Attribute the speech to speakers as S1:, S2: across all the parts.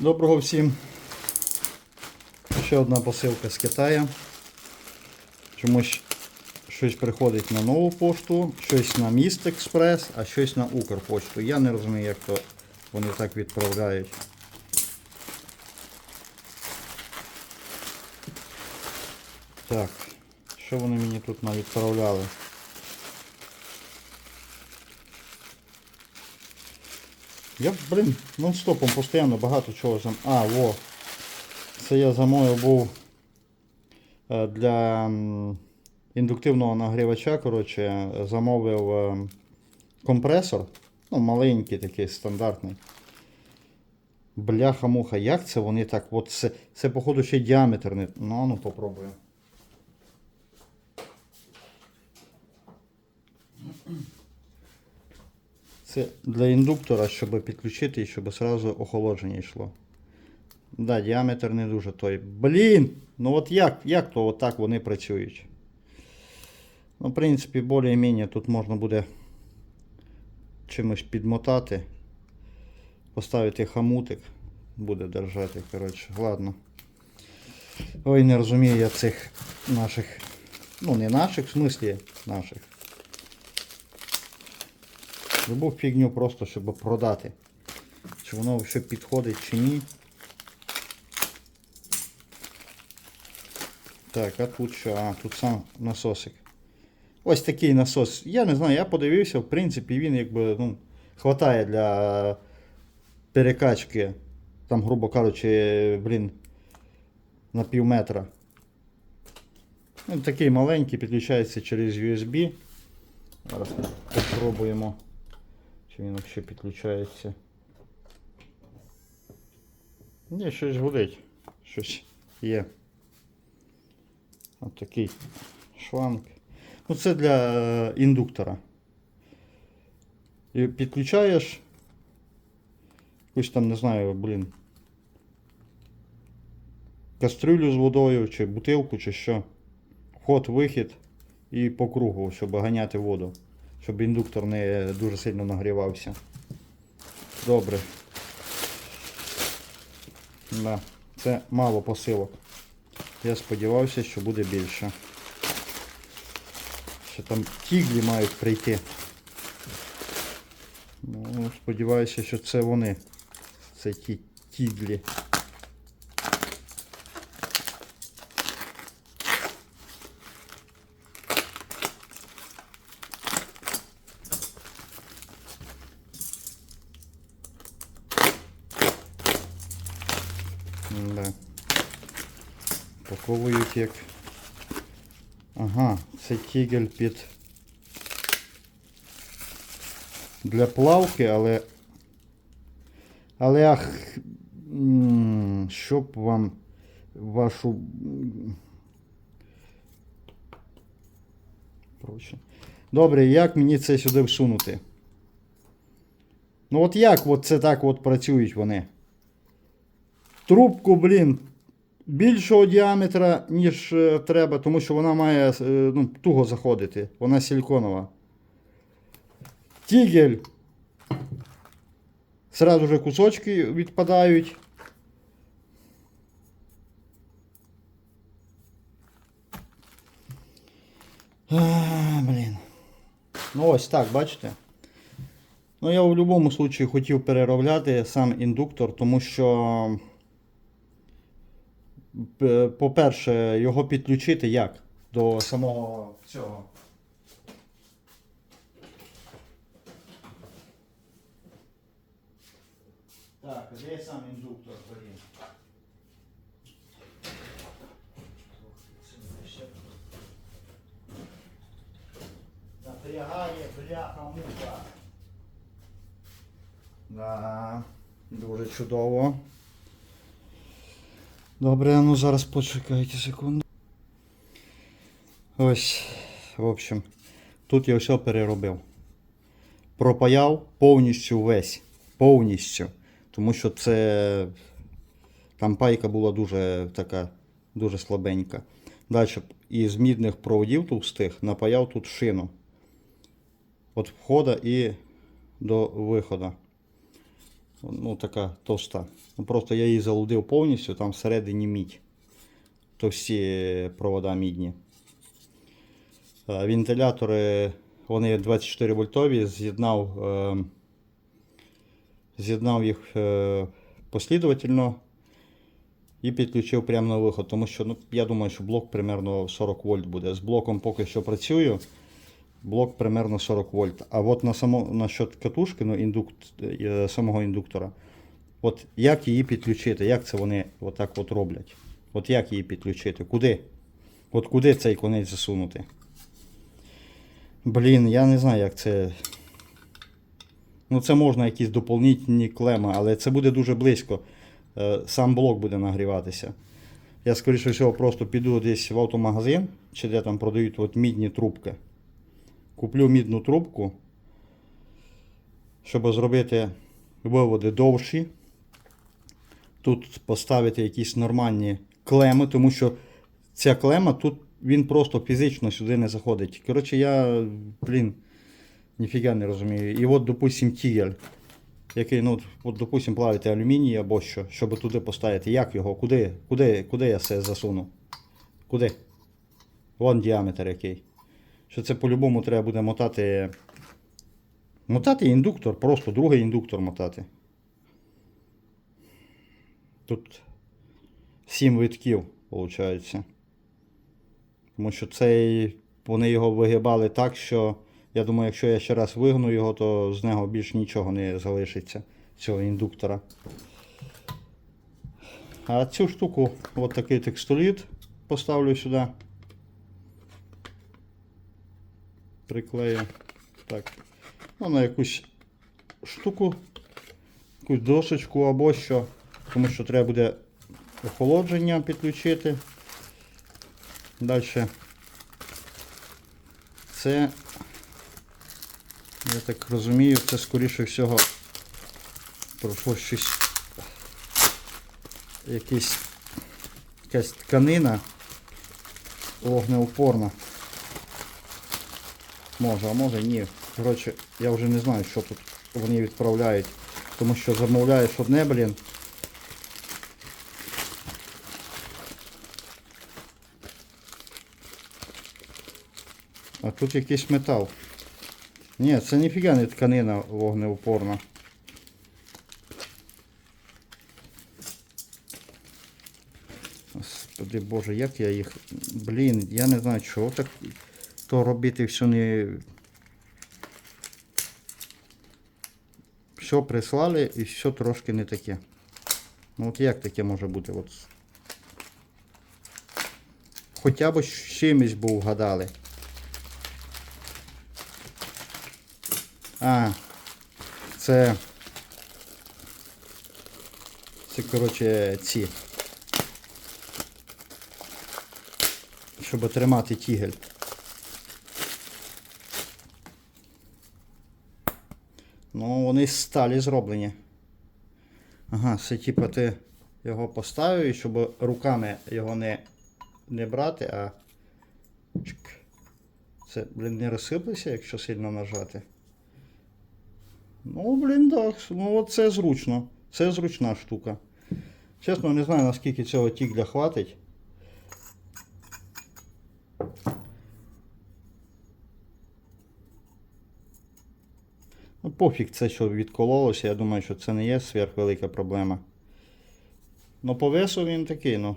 S1: Доброго всім. Ще одна посилка з Китаю. Чомусь щось приходить на нову пошту, щось на Міст Експрес, а щось на Укрпошту. Я не розумію, як то вони так відправляють. Так, що вони мені тут навідправляли? Я, блин, нон-стопом постійно багато чого зам... А, во. Це я замовив був е, для індуктивного нагрівача, коротше, замовив е, компресор. Ну, маленький такий, стандартний. Бляха-муха, як це вони так? От це, це походу ще діаметр не. Ну, ну попробую. Це для індуктора, щоб підключити і щоб одразу охолодження йшло. Да, діаметр не дуже той. Блін! Ну от як, як то отак вони працюють? Ну, в принципі, більш-менш тут можна буде чимось підмотати, поставити хамутик, буде держати, коротше, ладно. Ой, не розумію я цих наших, ну не наших, в смислі наших. Любу фігню просто, щоб продати. Чи воно ще підходить чи ні. Так, а тут що? А, тут сам насосик. Ось такий насос. Я не знаю, я подивився, в принципі, він якби, ну, хватає для перекачки, там, грубо кажучи, блін, на пів метра. Він такий маленький, підключається через USB. Зараз ми попробуємо. Чи він взагалі підключається? Ні, щось гудить. Щось є. Ось такий шланг. Ну це для е, індуктора. І підключаєш. Якусь там, не знаю, блін. Кастрюлю з водою, чи бутилку, чи що. Вход, вихід і по кругу, щоб ганяти воду. Щоб індуктор не дуже сильно нагрівався. Добре. Да. Це мало посилок. Я сподівався, що буде більше. Ще там тіглі мають прийти. Ну, сподіваюся, що це вони. Це ті тіглі. Да. Паковують як. Ага, це тігель під для плавки, але. Але ах. Щоб вам вашу. Коротше. Добре, як мені це сюди всунути? Ну от як от це так от працюють вони? Трубку, блін, більшого діаметра, ніж е, треба, тому що вона має е, ну, туго заходити. Вона силіконова. Тігель. Сразу же кусочки відпадають. А, блін. Ну ось так, бачите? Ну, я в будь-якому випадку хотів переробляти сам індуктор, тому що. П- По-перше, його підключити як? До самого цього. Так, а де сам індуктор, блін? Напрягає бляха мука. Да, дуже чудово. Добре, ну зараз почекайте секунду. Ось, в общем, тут я все переробив. Пропаяв повністю весь. Повністю. Тому що це. Там пайка була дуже така, дуже слабенька. Далі із мідних проводів товстих напаяв тут шину. От входа і до виходу. Ну, така товста. Ну, просто я її залудив повністю, там всередині мідь. То всі провода мідні. Е, Вентилятори, вони 24 вольтові, з'єднав, е, з'єднав їх е, послідовательно і підключив прямо на виход. Тому що ну, я думаю, що блок примерно 40 вольт буде. З блоком поки що працюю. Блок примерно 40 вольт. А от на само, насчет катушки, ну, індукт, е, самого індуктора. От як її підключити? Як це вони отак от роблять? От як її підключити? Куди? От куди цей конець засунути? Блін, я не знаю, як це. Ну, це можна якісь доповнительні клеми, але це буде дуже близько. Е, Сам блок буде нагріватися. Я, скоріше всього, просто піду десь в автомагазин, чи де там продають от мідні трубки. Куплю мідну трубку, щоб зробити виводи довші. Тут поставити якісь нормальні клеми, тому що ця клема тут він просто фізично сюди не заходить. Коротше, я, блін, ніфіга не розумію. І от, допустим, тігель, який, ну, от, допустим, плавити алюміній або що, щоб туди поставити. Як його? Куди? Куди, куди я це засуну? Куди? Вон діаметр який. Що це по-любому треба буде мотати. Мотати індуктор, просто другий індуктор мотати. Тут 7 витків, виходить. Тому що цей, вони його вигибали так, що я думаю, якщо я ще раз вигну його, то з нього більш нічого не залишиться, цього індуктора. А цю штуку, от такий текстоліт поставлю сюди. Приклею. Так. Ну, на якусь штуку, якусь дошечку або що. Тому що треба буде охолодження підключити. Далі це, я так розумію, це скоріше всього пройшло щось якийсь, якась тканина вогнеупорна. Може, а може ні. Коротше, я вже не знаю, що тут вони відправляють. Тому що замовляєш одне, блін. А тут якийсь метал. Ні, це ніфіга не тканина вогнеупорна. Господи Боже, як я їх. Блін, я не знаю, чого так то робити все не. Все прислали і все трошки не таке. Ну от як таке може бути? От. Хоча б чимось був вгадали. А, це. Це, коротше, ці. Щоб тримати тігель. Ну, вони з сталі зроблені. Ага, це типа ти його поставив, щоб руками його не, не брати, а. Це, блін, не розсиплеться, якщо сильно нажати. Ну, блін, так. Ну, це зручно. Це зручна штука. Чесно, не знаю, наскільки цього тігля хватить. Пофіг це, що відкололося, я думаю, що це не є сверхвелика проблема. Ну, по весу він такий, ну,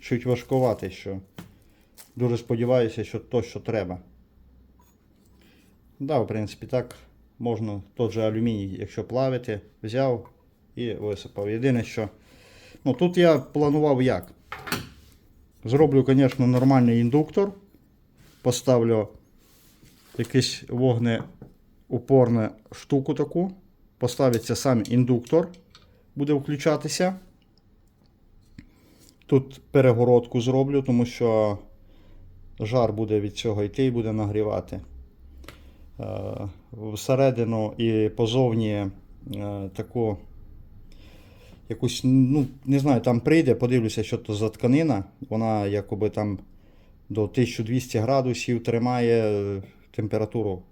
S1: чуть важкуватий, що. Дуже сподіваюся, що то, що треба. Да, в принципі, так можна тот же алюміній, якщо плавити, взяв і висипав. Єдине, що. Ну, тут я планував як. Зроблю, звісно, нормальний індуктор. Поставлю якийсь вогнеупорну штуку таку. Поставиться сам індуктор, буде включатися. Тут перегородку зроблю, тому що жар буде від цього йти і буде нагрівати. Е, Всередину і позовні е, таку якусь, ну, не знаю, там прийде, подивлюся, що то за тканина. Вона якоби там до 1200 градусів тримає е, температуру.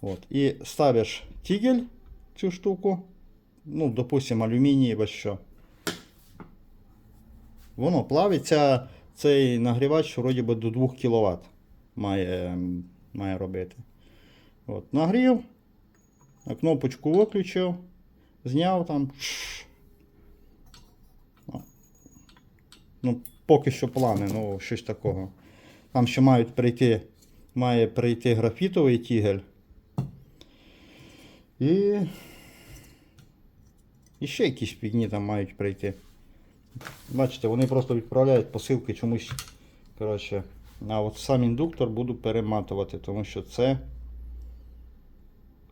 S1: От. І ставиш тігель, цю штуку, ну, допустимо, алюміній або що. Воно плавиться, цей нагрівач вроді би до 2 кВт має, має робити. От, нагрів, кнопочку виключив, зняв там. Ну, поки що плани, ну, щось такого. Там ще мають прийти, має прийти графітовий тігель. І. І ще якісь фігні там мають прийти. Бачите, вони просто відправляють посилки чомусь. Коротше, а от сам індуктор буду перематувати, тому що це.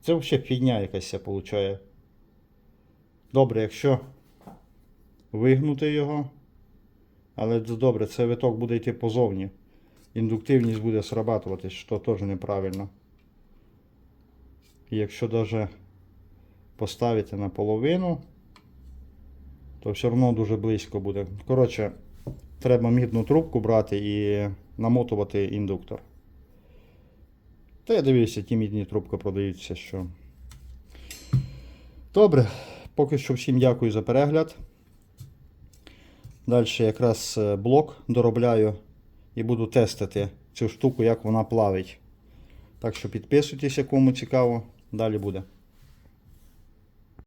S1: Це взагалі фігня якась виходить. Добре, якщо вигнути його. Але це добре, цей виток буде йти позовні. Індуктивність буде срабатувати, що теж неправильно. Якщо навіть поставити наполовину, то все одно дуже близько буде. Коротше, треба мідну трубку брати і намотувати індуктор. Та я дивився, ті мідні трубки продаються, що. Добре, поки що всім дякую за перегляд. Далі якраз е, блок доробляю і буду тестити цю штуку, як вона плавить. Так що підписуйтесь, кому цікаво. Далі буде.